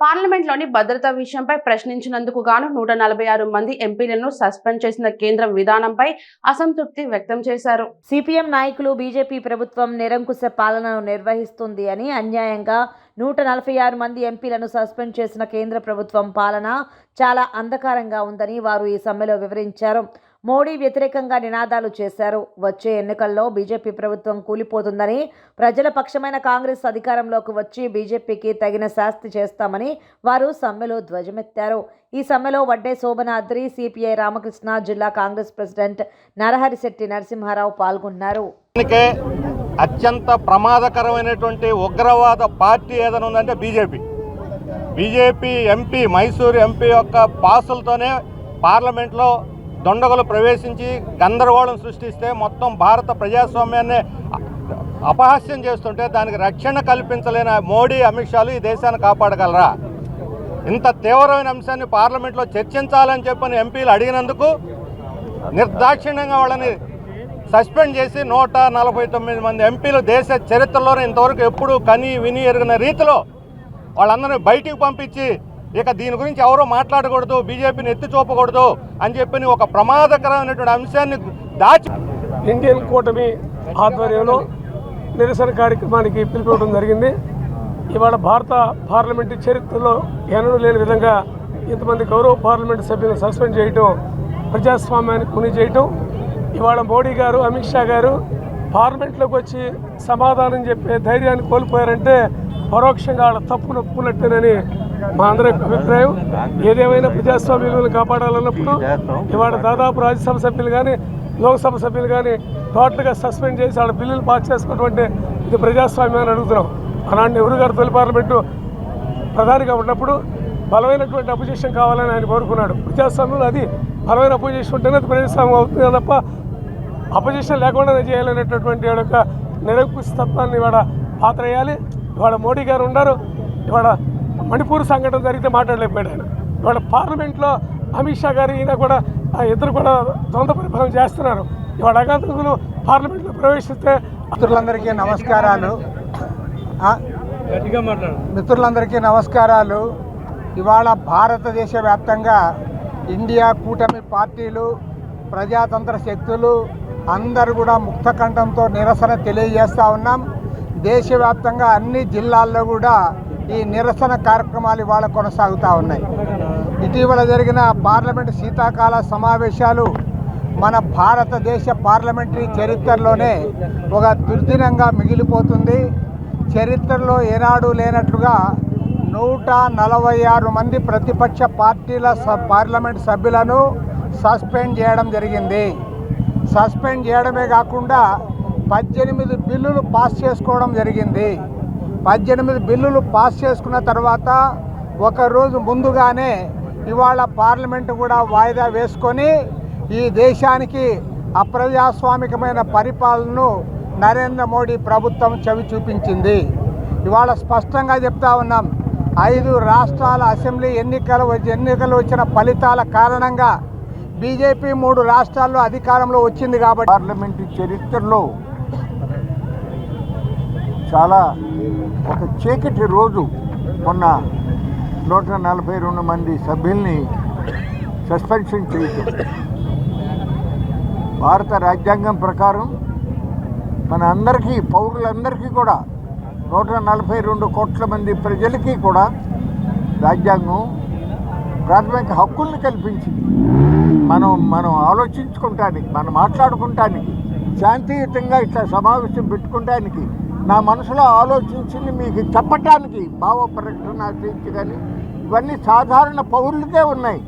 పార్లమెంట్లోని భద్రతా విషయంపై ప్రశ్నించినందుకు గాను నూట నలభై ఆరు మంది ఎంపీలను సస్పెండ్ చేసిన కేంద్రం విధానంపై అసంతృప్తి వ్యక్తం చేశారు. సిపిఎం నాయకులు బీజేపీ ప్రభుత్వం నిరంకుశ పాలనను నిర్వహిస్తుంది అని అన్యాయంగా నూట నలభై ఆరు మంది ఎంపీలను సస్పెండ్ చేసిన కేంద్ర ప్రభుత్వం పాలన చాలా అంధకారంగా ఉందని వారు ఈ సమ్మెలో వివరించారు. మోడీ వ్యతిరేకంగా నినాదాలు చేశారు. వచ్చే ఎన్నికల్లో బీజేపీ ప్రభుత్వం కూలిపోతుందని ప్రజల పక్షమైన కాంగ్రెస్ అధికారంలోకి వచ్చి బీజేపీకి తగిన శాస్తి చేస్తామని వారు సమ్మెలో ధ్వజమెత్తారు. ఈ సమ్మెలో వడ్డే శోభనాద్రి సిపిఐ రామకృష్ణ జిల్లా కాంగ్రెస్ ప్రెసిడెంట్ నరహరిశెట్టి నరసింహారావు పాల్గొన్నారు. అత్యంత ప్రమాదకరమైనటువంటి ఉగ్రవాద పార్టీ ఏదైనా ఉందంటే BJP. BJP MP Mysuru MP యొక్క పాసులతోనే పార్లమెంట్లో దొండగలు ప్రవేశించి గందరగోళం సృష్టిస్తే మొత్తం భారత ప్రజాస్వామ్యాన్ని అపహాస్యం చేస్తుంటే దానికి రక్షణ కల్పించలేని మోడీ అమిత్ షాలు ఈ దేశాన్ని కాపాడగలరా? ఇంత తీవ్రమైన అంశాన్ని పార్లమెంట్లో చర్చించాలని చెప్పని ఎంపీలు అడిగినందుకు నిర్దాక్షిణ్యంగా వాళ్ళని సస్పెండ్ చేసి నూట నలభై తొమ్మిది మంది ఎంపీలు దేశ చరిత్రలోనే ఇంతవరకు ఎప్పుడూ కని విని ఎరిగిన రీతిలో వాళ్ళందరినీ బయటికి పంపించి ఇక దీని గురించి ఎవరో మాట్లాడకూడదు బీజేపీని ఎత్తి చూపకూడదు అని చెప్పి ఒక ప్రమాదకరమైనటువంటి అంశాన్ని దాచి ఇండియన్ కూటమి ఆధ్వర్యంలో నిరసన కార్యక్రమానికి పిలిపివ్వడం జరిగింది. ఇవాళ భారత పార్లమెంటు చరిత్రలో ఎన్నడూ లేని విధంగా ఇంతమంది గౌరవ పార్లమెంటు సభ్యులను సస్పెండ్ చేయటం ప్రజాస్వామ్యాన్ని కుని చేయటం ఇవాళ మోడీ గారు అమిత్ షా గారు పార్లమెంట్లోకి వచ్చి సమాధానం చెప్పే ధైర్యాన్ని కోల్పోయారంటే పరోక్షంగా వాళ్ళ తప్పు నొప్పుకున్నట్టేనని మా అందరి అభిప్రాయం. ఏదేమైనా ప్రజాస్వామ్య కాపాడాలన్నప్పుడు ఇవాళ దాదాపు రాజ్యసభ సభ్యులు కానీ లోక్సభ సభ్యులు కానీ టోటల్గా సస్పెండ్ చేసి ఆడ బిల్లులు పాస్ చేసుకున్నటువంటి ఇది ప్రజాస్వామ్యం అని అడుగుతున్నాం. అలాంటి నెహ్రూ గారు తొలి పార్లమెంటు ప్రధానిగా ఉన్నప్పుడు బలమైనటువంటి అపోజిషన్ కావాలని ఆయన కోరుకున్నాడు. ప్రజాస్వామ్యంలో అది బలమైన అపోజిషన్ ఉంటేనే అది ప్రజాస్వామ్యం అవుతుంది తప్ప అపోజిషన్ లేకుండానే చేయాలనేటటువంటి యొక్క నిరంకుశతత్వాన్ని ఇవాళ పాత్ర వేయాలి. ఇవాళ మోడీ గారు ఉన్నారు. ఇవాళ మణిపూర్ సంఘటన జరిగితే మాట్లాడలేకపోయాడు ఆయన. ఇవాళ పార్లమెంట్లో అమిత్ షా గారు ఈయన కూడా ఆ ఇద్దరు కూడా ద్వంద్వ పరిపాలన చేస్తున్నారు. ఇవాళ అగంతకులు పార్లమెంట్లో ప్రవేశిస్తే మిత్రులందరికీ నమస్కారాలు. ఆ, మిత్రులందరికీ నమస్కారాలు. ఇవాళ భారతదేశ వ్యాప్తంగా ఇండియా కూటమి పార్టీలు ప్రజాతంత్ర శక్తులు అందరూ కూడా ముక్తకంఠంతో నిరసన తెలియజేస్తూ ఉన్నాం. దేశవ్యాప్తంగా అన్ని జిల్లాల్లో కూడా ఈ నిరసన కార్యక్రమాలు ఇవాళ కొనసాగుతూ ఉన్నాయి. ఇటీవల జరిగిన పార్లమెంటు శీతాకాల సమావేశాలు మన భారతదేశ పార్లమెంటరీ చరిత్రలోనే ఒక దుర్దినంగా మిగిలిపోతుంది. చరిత్రలో ఏనాడు లేనట్లుగా నూట నలభై ఆరు మంది ప్రతిపక్ష పార్టీల స- పార్లమెంట్ సభ్యులను సస్పెండ్ చేయడం జరిగింది. సస్పెండ్ చేయడమే కాకుండా పద్దెనిమిది బిల్లులు పాస్ చేసుకోవడం జరిగింది. పద్దెనిమిది బిల్లులు పాస్ చేసుకున్న తర్వాత ఒకరోజు ముందుగానే ఇవాళ పార్లమెంటు కూడా వాయిదా వేసుకొని ఈ దేశానికి అప్రజాస్వామికమైన పరిపాలనను నరేంద్ర మోడీ ప్రభుత్వం చవి చూపించింది. ఇవాళ స్పష్టంగా చెప్తా ఉన్నాం ఐదు రాష్ట్రాల అసెంబ్లీ ఎన్నికలు వచ్చి- ఎన్నికలు వచ్చిన ఫలితాల కారణంగా బీజేపీ మూడు రాష్ట్రాల్లో అధికారంలో వచ్చింది కాబట్టి పార్లమెంటు చరిత్రలో చాలా ఒక చీకటి రోజు మొన్న నూట నలభై రెండు మంది సభ్యుల్ని సస్పెన్షన్ చేయటం. భారత రాజ్యాంగం ప్రకారం మన అందరికీ పౌరులందరికీ కూడా నూట నలభై రెండు కోట్ల మంది ప్రజలకి కూడా రాజ్యాంగం ప్రాథమిక హక్కుల్ని కల్పించింది. మనం మనం ఆలోచించుకుంటానికి మనం మాట్లాడుకుంటానికి శాంతియుతంగా ఇట్లా సమావేశం పెట్టుకుంటానికి నా మనసులో ఆలోచించింది మీకు చెప్పటానికి భావ ప్రకటన చేయించి కానీ ఇవన్నీ సాధారణ పౌరులకే ఉన్నాయి.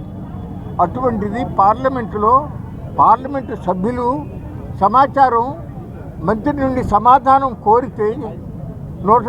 అటువంటిది పార్లమెంటులో పార్లమెంటు సభ్యులు సమాచారం మంత్రి నుండి సమాధానం కోరితే నూట